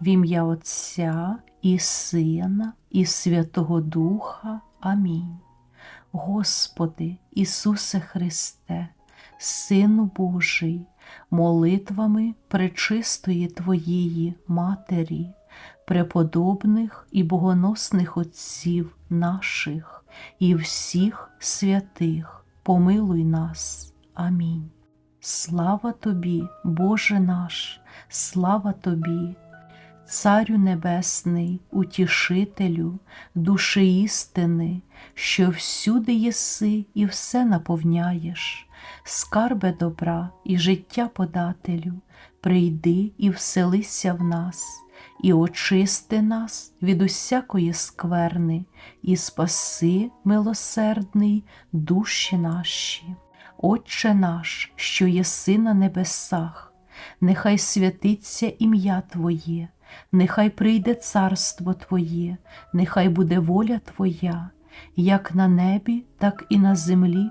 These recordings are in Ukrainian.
В ім'я Отця і Сина, і Святого Духа. Амінь. Господи, Ісусе Христе, Сину Божий, молитвами пречистої Твоєї Матері, преподобних і богоносних Отців наших і всіх святих, помилуй нас. Амінь. Слава Тобі, Боже наш, слава Тобі, Царю Небесний, Утішителю, душі істини, що всюди єси і все наповняєш, скарбе добра і життя подателю, прийди і вселися в нас, і очисти нас від усякої скверни, і спаси, милосердний, душі наші. Отче наш, що єси на небесах, нехай святиться ім'я Твоє, нехай прийде царство Твоє, нехай буде воля Твоя, як на небі, так і на землі.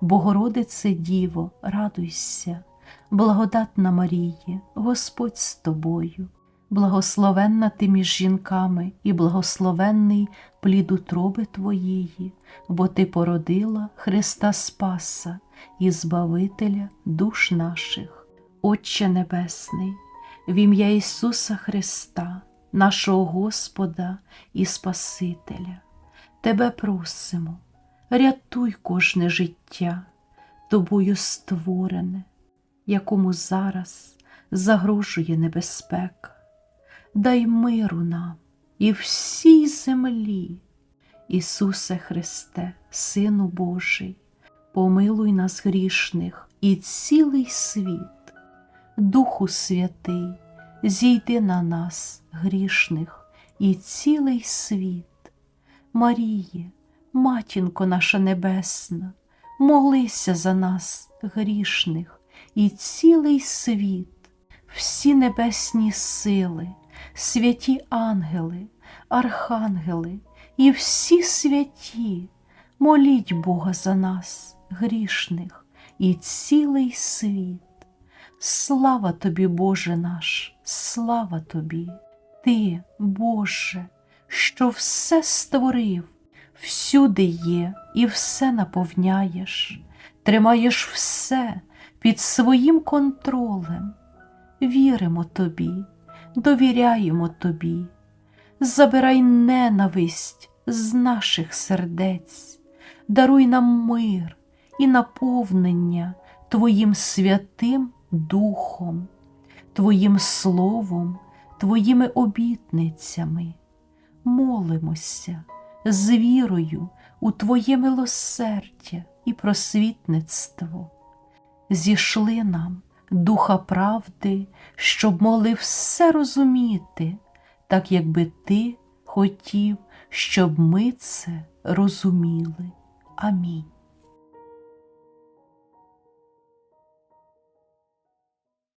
Богородице Діво, радуйся, благодатна Маріє, Господь з тобою, благословенна ти між жінками і благословенний плід утроби Твоєї, бо Ти породила Христа Спаса і Збавителя душ наших, Отче Небесний, в ім'я Ісуса Христа, нашого Господа і Спасителя, Тебе просимо рятуй кожне життя, тобою створене, якому зараз загрожує небезпека. Дай миру нам і всій землі, Ісусе Христе, Сину Божий, помилуй нас грішних і цілий світ, Духу Святий, зійди на нас грішних і цілий світ, Маріє, Матінко наша Небесна, молися за нас, грішних, і цілий світ, всі небесні сили, святі ангели, архангели і всі святі, моліть Бога за нас, грішних, і цілий світ. Слава тобі, Боже наш, слава тобі, Ти, Боже, що все створив всюди є і все наповняєш, тримаєш все під своїм контролем. Віримо тобі, довіряємо тобі, забирай ненависть з наших сердець, даруй нам мир і наповнення Твоїм святим Духом, Твоїм Словом, Твоїми обітницями. Молимося з вірою у Твоє милосердя і просвітництво. Зійшли нам духа правди, щоб могли все розуміти, так якби Ти хотів, щоб ми це розуміли. Амінь.